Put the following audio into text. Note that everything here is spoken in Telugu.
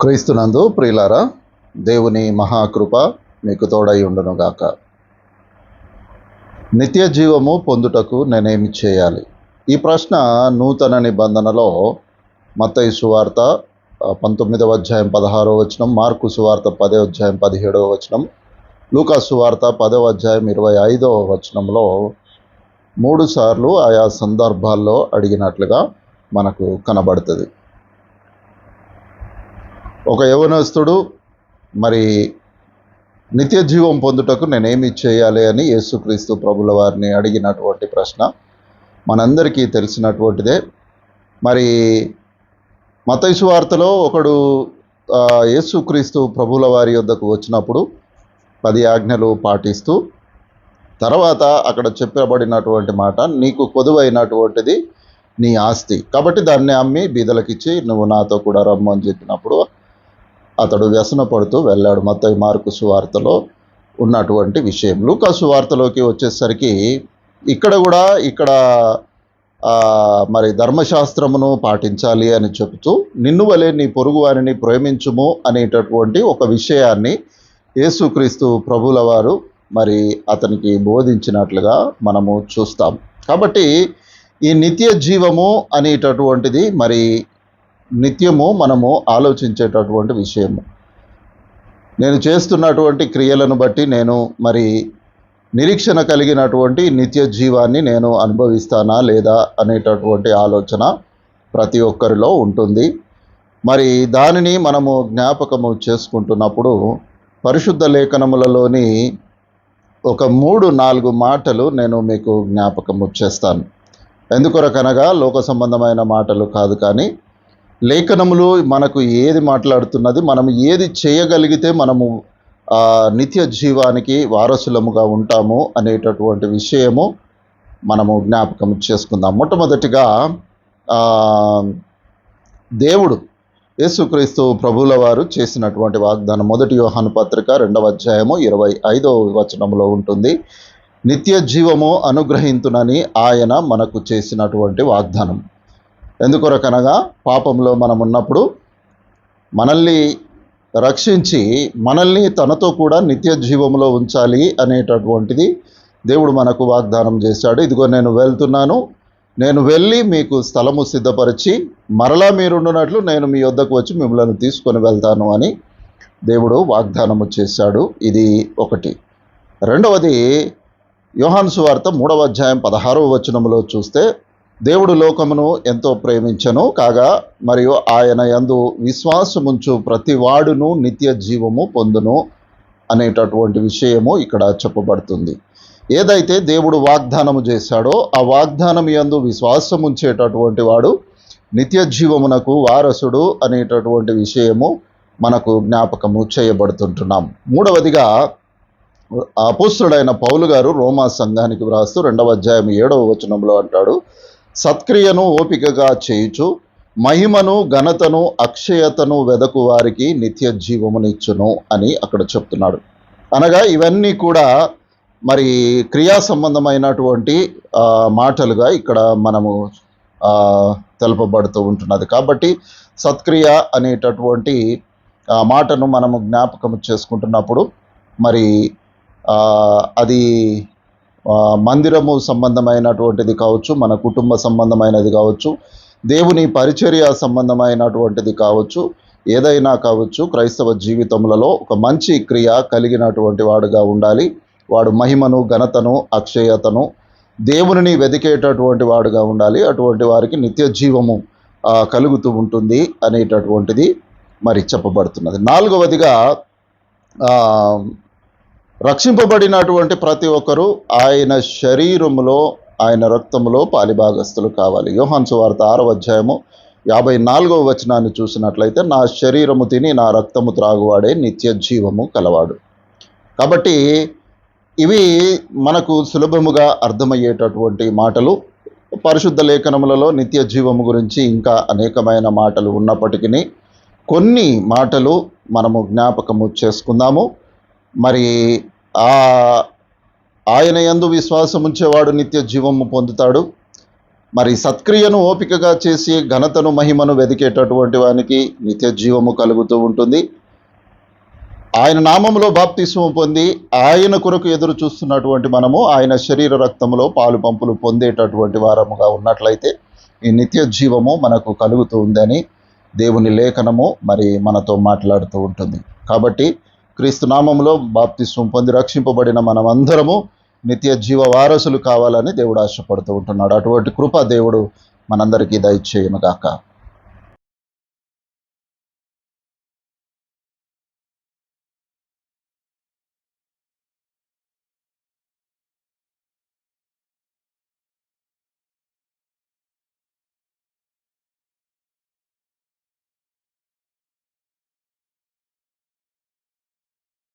క్రీస్తునందు ప్రియులారా దేవుని మహాకృప మీకు తోడై ఉండునుగాక. నిత్య జీవము పొందుటకు నేనేమి చేయాలి? ఈ ప్రశ్న నూతన నిబంధనలో మత్తయి సువార్త పంతొమ్మిదవ అధ్యాయం పదహారో వచనం మార్కు సువార్త పదే అధ్యాయం పదిహేడవ వచనం లూకా సువార్త పదవ అధ్యాయం ఇరవై ఐదవ వచనంలో మూడు సార్లు ఆయా సందర్భాల్లో అడిగినట్లుగా మనకు కనబడుతుంది. ఒక యవనస్తుడు మరి నిత్య జీవం పొందుటకు నేనేమి చేయాలి అని యేసుక్రీస్తు ప్రభుల వారిని అడిగినటువంటి ప్రశ్న. మనందరికీ తెలిసినటువంటిదే. మరి మతైసు వార్తలో ఒకడు యేసుక్రీస్తు ప్రభుల వారి వద్దకు వచ్చినప్పుడు పది ఆజ్ఞలు పాటిస్తూ తర్వాత అక్కడ చెప్పబడినటువంటి మాట నీకు కొదువైనటువంటిది నీ ఆస్తి. కాబట్టి దాన్ని అమ్మి బీదలకిచ్చి నువ్వు నాతో కూడా రమ్మని చెప్పినప్పుడు అతడు వ్యసన పడుతూ వెళ్ళాడు. మత్తయి మార్కు సువార్తలో ఉన్నటువంటి విషయం. లూకా సువార్తలోకి వచ్చేసరికి ఇక్కడ కూడా ఇక్కడ మరి ధర్మశాస్త్రమును పాటించాలి అని చెబుతూ నిన్ను వలె నీ పొరుగు వారిని ప్రేమించుము అనేటటువంటి ఒక విషయాన్ని యేసుక్రీస్తు ప్రభుల వారు మరి అతనికి బోధించినట్లుగా మనము చూస్తాం. కాబట్టి ఈ నిత్య జీవము అనేటటువంటిది మరి నిత్యము మనము ఆలోచించేటటువంటి విషయము. నేను చేస్తున్నటువంటి క్రియలను బట్టి నేను మరి నిరీక్షణ కలిగినటువంటి నిత్య జీవాన్ని నేను అనుభవిస్తానా లేదా అనేటటువంటి ఆలోచన ప్రతి ఒక్కరిలో ఉంటుంది. మరి దానిని మనము జ్ఞాపకము చేసుకుంటున్నప్పుడు పరిశుద్ధ లేఖనములలోని ఒక మూడు నాలుగు మాటలు నేను మీకు జ్ఞాపకము చేస్తాను. ఎందుకొరకనగా లోక సంబంధమైన మాటలు కాదు కానీ లేఖనములు మనకు ఏది మాట్లాడుతున్నది మనం ఏది చేయగలిగితే మనము నిత్య జీవానికి వారసులముగా ఉంటాము అనేటటువంటి విషయము మనము జ్ఞాపకం చేసుకుందాం. మొట్టమొదటిగా దేవుడు యేసుక్రీస్తు ప్రభుల వారు చేసినటువంటి వాగ్దానం మొదటి యోహాను పత్రిక రెండవ అధ్యాయము ఇరవై ఐదవ వచనంలో ఉంటుంది. నిత్య జీవము అనుగ్రహింతునని ఆయన మనకు చేసినటువంటి వాగ్దానం. ఎందుకొరకనగా పాపంలో మనం ఉన్నప్పుడు మనల్ని రక్షించి మనల్ని తనతో కూడా నిత్య జీవంలో ఉంచాలి అనేటటువంటిది దేవుడు మనకు వాగ్దానం చేశాడు. ఇదిగో నేను వెళ్తున్నాను. నేను వెళ్ళి మీకు స్థలము సిద్ధపరిచి మరలా మీరుండునట్లు నేను మీ వద్దకు వచ్చి మిమ్మల్ని తీసుకొని వెళ్తాను అని దేవుడు వాగ్దానము చేశాడు. ఇది ఒకటి. రెండవది యోహాను సువార్త మూడవ అధ్యాయం పదహారవ వచనములో చూస్తే దేవుడు లోకమును ఎంతో ప్రేమించను కాగా మరియు ఆయన యందు విశ్వాసముంచు ప్రతివాడును నిత్య జీవము పొందును అనేటటువంటి విషయము ఇక్కడ చెప్పబడుతుంది. ఏదైతే దేవుడు వాగ్దానము చేశాడో ఆ వాగ్దానం యందు విశ్వాసం ఉంచేటటువంటి వాడు నిత్య జీవమునకు వారసుడు అనేటటువంటి విషయము మనకు జ్ఞాపకము చేయబడుతుంటున్నాం. మూడవదిగా అపుస్తుడైన పౌలు గారు రోమా సంఘానికి వ్రాస్తూ రెండవ అధ్యాయం ఏడవ వచనంలో అంటాడు సత్క్రియను ఓపికగా చేయుచు మహిమను ఘనతను అక్షయతను వెదకు వారికి నిత్య జీవమునిచ్చును అని అక్కడ చెప్తున్నాడు. అనగా ఇవన్నీ కూడా మరి క్రియా సంబంధమైనటువంటి మాటలుగా ఇక్కడ మనము తెలుపబడుతూ తెలపబడుతూ ఉంటున్నది. కాబట్టి సత్క్రియ అనేటటువంటి మాటను మనము జ్ఞాపకం చేసుకుంటున్నప్పుడు మరి అది మందిరము సంబంధమైనటువంటిది కావచ్చు మన కుటుంబ సంబంధమైనది కావచ్చు దేవుని పరిచర్య సంబంధమైనటువంటిది కావచ్చు ఏదైనా కావచ్చు క్రైస్తవ జీవితములలో ఒక మంచి క్రియ కలిగినటువంటి వాడుగా ఉండాలి. వాడు మహిమను ఘనతను అక్షయతను దేవునిని వెతికేటటువంటి వాడుగా ఉండాలి. అటువంటి వారికి నిత్య జీవము కలుగుతూ ఉంటుంది అనేటటువంటిది మరి చెప్పబడుతున్నది. నాలుగవదిగా రక్షింపబడినటువంటి ప్రతి ఒక్కరూ ఆయన శరీరములో ఆయన రక్తములో పాలిభాగస్తులు కావాలి. యోహాన్ సువార్త ఆరవ అధ్యాయము యాభై నాలుగవ వచనాన్ని చూసినట్లయితే నా శరీరము తిని నా రక్తము త్రాగువాడే నిత్య జీవము కలవాడు. కాబట్టి ఇవి మనకు సులభముగా అర్థమయ్యేటటువంటి మాటలు. పరిశుద్ధ లేఖనములలో నిత్య జీవము గురించి ఇంకా అనేకమైన మాటలు ఉన్నప్పటికీ కొన్ని మాటలు మనము జ్ఞాపకము చేసుకుందాము. మరి ఆ ఆయన యందు విశ్వాసం ఉంచేవాడు నిత్య జీవము పొందుతాడు. మరి సత్క్రియను ఓపికగా చేసి ఘనతను మహిమను వెదికేటటువంటి వానికి నిత్య జీవము కలుగుతూ ఉంటుంది. ఆయన నామంలో బాప్తిస్మం పొంది ఆయన కొరకు ఎదురు చూస్తున్నటువంటి మనము ఆయన శరీర రక్తములో పాలు పంపులు పొందేటటువంటి వారముగా ఉన్నట్లయితే ఈ నిత్య జీవము మనకు కలుగుతూ ఉందని దేవుని లేఖనము మరి మనతో మాట్లాడుతూ ఉంటుంది. కాబట్టి క్రీస్తు నామములో బాప్తిస్మం పొంది రక్షింపబడిన మనమందరము నిత్య జీవ వారసులు కావాలని దేవుడు ఆశపడుతూ ఉంటున్నాడు. అటువంటి కృప దేవుడు మనందరికీ దయచేయునుగాక.